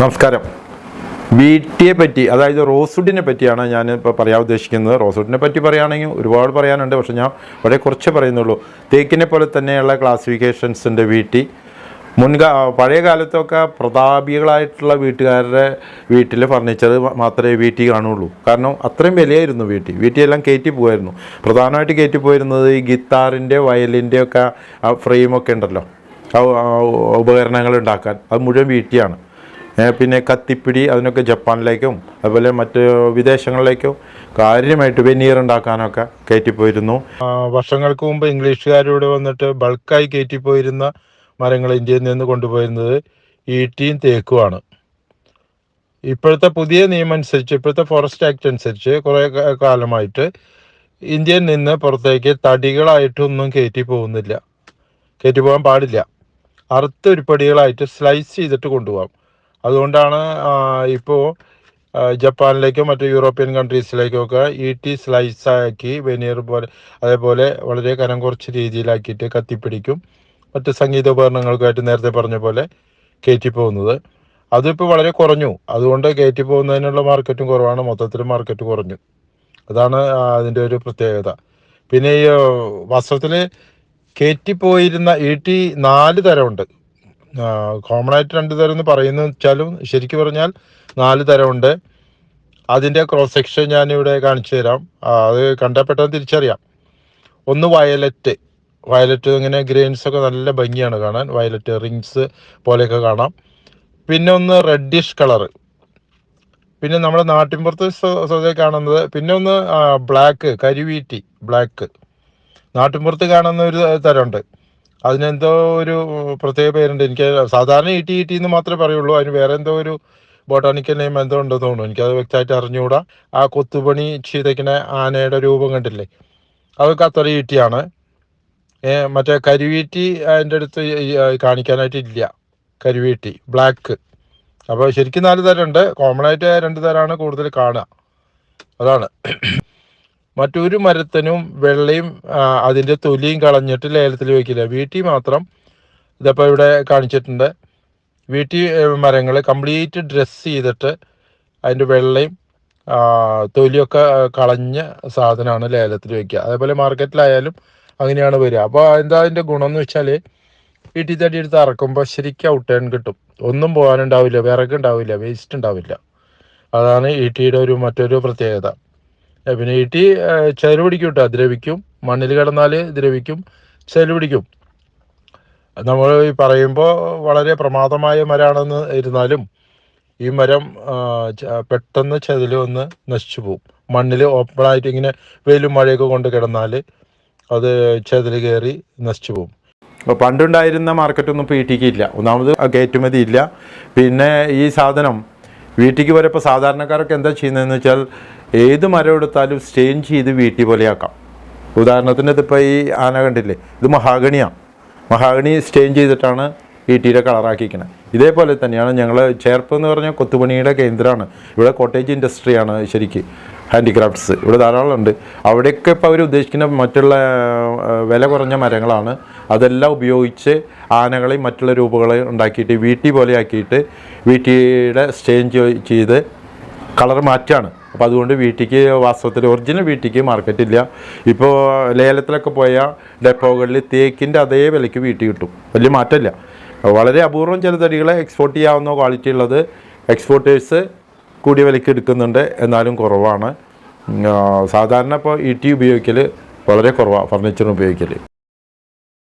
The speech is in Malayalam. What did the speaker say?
നമസ്കാരം. വീട്ടിയെ പറ്റി അതായത് റോസ്വുഡിനെ പറ്റിയാണ് ഞാൻ ഇപ്പോൾ പറയാൻ ഉദ്ദേശിക്കുന്നത്. റോസ്വുഡിനെ പറ്റി പറയുകയാണെങ്കിൽ ഒരുപാട് പറയാനുണ്ട് പക്ഷേ ഞാൻ വളരെ കുറച്ച് പറയുന്നുള്ളൂ. തേക്കിനെ പോലെ തന്നെയുള്ള ക്ലാസിഫിക്കേഷൻസിന്റെ വീട്ടി മുൻകാ പഴയ കാലത്തൊക്കെ പ്രതാപികളായിട്ടുള്ള വീട്ടുകാരുടെ വീട്ടിലെ ഫർണിച്ചർ മാത്രമേ വീട്ടിൽ കാണുള്ളൂ. കാരണം അത്രയും വിലയായിരുന്നു വീട്ടിൽ. വീട്ടിലെല്ലാം കയറ്റി പോകുമായിരുന്നു പ്രധാനമായിട്ട് കയറ്റി പോയിരുന്നത് ഈ ഗിത്താറിന്റെ വയലിന്റെ ഒക്കെ ഫ്രെയിമൊക്കെ ഉണ്ടല്ലോ. ഉപകരണങ്ങൾ ഉണ്ടാക്കാൻ. അത് മുഴുവൻ വീട്ടിയാണ് പിന്നെ കത്തിപ്പിടി അതിനൊക്കെ ജപ്പാനിലേക്കും അതുപോലെ മറ്റ് വിദേശങ്ങളിലേക്കും കാര്യമായിട്ട് വെനീർ ഉണ്ടാക്കാനൊക്കെ കയറ്റിപ്പോയിരുന്നു. വർഷങ്ങൾക്ക് മുമ്പ് ഇംഗ്ലീഷുകാരിവിടെ വന്നിട്ട് ബൾക്കായി കയറ്റിപ്പോയിരുന്ന മരങ്ങൾ ഇന്ത്യയിൽ നിന്ന് കൊണ്ടുപോയിരുന്നത് ഈട്ടിയും തേക്കുമാണ്. ഇപ്പോഴത്തെ പുതിയ നിയമം അനുസരിച്ച് ഇപ്പോഴത്തെ ഫോറസ്റ്റ് ആക്ട് അനുസരിച്ച് കുറേ കാലമായിട്ട് ഇന്ത്യയിൽ നിന്ന് പുറത്തേക്ക് തടികളായിട്ടൊന്നും കയറ്റി പോകുന്നില്ല കയറ്റി പോകാൻ പാടില്ല. അറുത്ത ഉരുപ്പടികളായിട്ട് സ്ലൈസ് ചെയ്തിട്ട് കൊണ്ടുപോകാം. അതുകൊണ്ടാണ് ഇപ്പോൾ ജപ്പാനിലേക്കും മറ്റ് യൂറോപ്യൻ കൺട്രീസിലേക്കോ ഒക്കെ സ്ലൈസ് ആക്കി വെനീർ പോലെ അതേപോലെ വളരെ കനം കുറച്ച് രീതിയിലാക്കിയിട്ട് കത്തിപ്പിടിക്കും. മറ്റ് സംഗീത ഉപകരണങ്ങൾക്കായിട്ട് നേരത്തെ പറഞ്ഞ പോലെ കയറ്റി പോകുന്നത് അതിപ്പോൾ വളരെ കുറഞ്ഞു. അതുകൊണ്ട് കയറ്റി പോകുന്നതിനുള്ള മാർക്കറ്റും കുറവാണ്. മൊത്തത്തിൽ മാർക്കറ്റ് കുറഞ്ഞു. അതാണ് അതിന്റെ ഒരു പ്രത്യേകത. പിന്നെ ഈ വസ്ത്രത്തിൽ കയറ്റിപ്പോയിരുന്ന ഈട്ടി നാല് തരമുണ്ട്. കോമൺ ആയിട്ട് രണ്ട് തരം എന്ന് പറയുന്ന വെച്ചാലും ശരിക്കും പറഞ്ഞാൽ നാല് തരമുണ്ട്. അതിന്റെ ക്രോസ് സെക്ഷൻ ഞാനിവിടെ കാണിച്ചു തരാം. അത് കണ്ടാൽ പെട്ടെന്ന് തിരിച്ചറിയാം. ഒന്ന് വയലറ്റ് വയലറ്റ് ഇങ്ങനെ ഗ്രെയിൻസ് ഒക്കെ നല്ല ഭംഗിയാണ് കാണാൻ. വയലറ്റ് റിങ്സ് പോലെയൊക്കെ കാണാം. പിന്നെ ഒന്ന് റെഡിഷ് കളറ് പിന്നെ നമ്മുടെ നാട്ടിൻപുറത്ത് സ്വതവേ കാണുന്നത് പിന്നെ ഒന്ന് ബ്ലാക്ക് കരിവീറ്റി ബ്ലാക്ക് നാട്ടിൻപുറത്ത് കാണുന്ന ഒരു തരമുണ്ട്. അതിനെന്തോ ഒരു പ്രത്യേക പേരുണ്ട്. എനിക്ക് സാധാരണ ഇ ടി ഇ ടി എന്ന് മാത്രമേ പറയുള്ളൂ. അതിന് വേറെ എന്തോ ഒരു ബോട്ടാണിക്കൽ നെയിം എന്തോ ഉണ്ടെന്ന് തോന്നുന്നു. എനിക്കത് വ്യക്തമായിട്ട് അറിഞ്ഞുകൂടാ. ആ കൊത്തുപണി ചെയ്തേക്കുന്ന ആനയുടെ രൂപം കണ്ടില്ലേ? അത് അത്ര ഈട്ടിയാണ് മറ്റേ കരിവീറ്റി അതിന്റെ അടുത്ത് കാണിക്കാനായിട്ട് ഇല്ല കരിവീറ്റി ബ്ലാക്ക്. അപ്പോൾ ശരിക്കും നാല് തരമുണ്ട്. കോമൺ ആയിട്ട് രണ്ട് തരമാണ് കൂടുതൽ കാണുക. അതാണ്. മറ്റൊരു മരത്തിനും വെള്ളയും അതിന്റെ തൊലിയും കളഞ്ഞിട്ട് ലേലത്തിൽ വയ്ക്കില്ല വീട്ടിൽ മാത്രം ഇതപ്പോൾ ഇവിടെ കാണിച്ചിട്ടുണ്ട്. വീട്ടിൽ മരങ്ങൾ കംപ്ലീറ്റ് ഡ്രസ്സ് ചെയ്തിട്ട് അതിന്റെ വെള്ളയും തൊലിയൊക്കെ കളഞ്ഞ സാധനമാണ് ലേലത്തിൽ വയ്ക്കുക അതേപോലെ മാർക്കറ്റിലായാലും അങ്ങനെയാണ് വരിക. അപ്പോൾ എന്താ അതിന്റെ ഗുണം എന്ന് വെച്ചാൽ വീട്ടിൽ തടി എടുത്ത് ഇറക്കുമ്പോൾ ശരിക്കും ഔട്ട് ടേൺ കിട്ടും. ഒന്നും പോകാനുണ്ടാവില്ല വിറകുണ്ടാവില്ല വേസ്റ്റ് ഉണ്ടാവില്ല. അതാണ് ഈട്ടിയുടെ ഒരു മറ്റൊരു പ്രത്യേകത. പിന്നെ ഈട്ടി പിടിക്കും കേട്ടോ ദ്രവിക്കും. മണ്ണിൽ കിടന്നാൽ ദ്രവിക്കും. പിടിക്കും. നമ്മൾ ഈ പറയുമ്പോൾ വളരെ പ്രമാദമായ മരമാണെന്ന് ഇരുന്നാലും ഈ മരം പെട്ടെന്ന് ചതിൽ വന്ന് നശിച്ചു പോകും മണ്ണിൽ ഓപ്പൺ ആയിട്ട് ഇങ്ങനെ വെയിലും മഴയൊക്കെ കൊണ്ട് കിടന്നാൽ അത് ചതിൽ കയറി നശിച്ചു പോകും അപ്പോൾ പണ്ടുണ്ടായിരുന്ന മാർക്കറ്റൊന്നും ഇപ്പോൾ ഈട്ടിക്ക് ഇല്ല. ഒന്നാമത് കയറ്റുമതി ഇല്ല. പിന്നെ ഈ സാധനം വീട്ടിക്ക് വരെ ഇപ്പോൾ സാധാരണക്കാരൊക്കെ എന്താ ചെയ്യുന്നതെന്ന് വെച്ചാൽ ഏത് മരം എടുത്താലും സ്റ്റെയിൻ ചെയ്ത് വീട്ടി പോലെയാക്കാം. ഉദാഹരണത്തിന് ഇതിപ്പോൾ ഈ ആന കണ്ടില്ലേ? ഇത് മഹാഗണിയാണ് മഹാഗണി സ്റ്റെയിൻ ചെയ്തിട്ടാണ് ഈട്ടിയുടെ കളറാക്കിക്കുന്നത് ഇതേപോലെ തന്നെയാണ് ഞങ്ങൾ ചേർപ്പ് എന്ന് പറഞ്ഞാൽ കൊത്തുപണിയുടെ കേന്ദ്രമാണ്. ഇവിടെ കോട്ടേജ് ഇൻഡസ്ട്രിയാണ് ശരിക്ക് ഹാൻഡിക്രാഫ്റ്റ്സ് ഇവിടെ ധാരാളം ഉണ്ട്. അവിടെയൊക്കെ ഇപ്പോൾ അവർ ഉദ്ദേശിക്കുന്ന മറ്റുള്ള വില കുറഞ്ഞ മരങ്ങളാണ്. അതെല്ലാം ഉപയോഗിച്ച് ആനകളെയും മറ്റുള്ള രൂപങ്ങളെയും ഉണ്ടാക്കിയിട്ട് വീട്ടി പോലെയാക്കിയിട്ട് വീട്ടിയുടെ സ്റ്റെയിൻ ചെയ്ത് കളർ മാറ്റാണ്. അപ്പോൾ അതുകൊണ്ട് വീട്ടിക്ക് വാസ്തവത്തിൽ ഒറിജിനൽ വീട്ടിക്ക് മാർക്കറ്റ് ഇല്ല. ഇപ്പോൾ ലേലത്തിലൊക്കെ പോയ ഡെപ്പോകളിൽ തേക്കിന്റെ അതേ വിലയ്ക്ക് വീട്ടിൽ കിട്ടും. വലിയ മാറ്റമില്ല. വളരെ അപൂർവം ചില തടികളെ എക്സ്പോർട്ട് ചെയ്യാവുന്ന ക്വാളിറ്റി ഉള്ളത് എക്സ്പോർട്ടേഴ്സ് കൂടിയ വിലയ്ക്ക് എടുക്കുന്നുണ്ട്. എന്നാലും കുറവാണ്. സാധാരണ ഇപ്പോൾ ഇ ടി ഉപയോഗിക്കൽ വളരെ കുറവാണ് ഫർണിച്ചറിന് ഉപയോഗിക്കൽ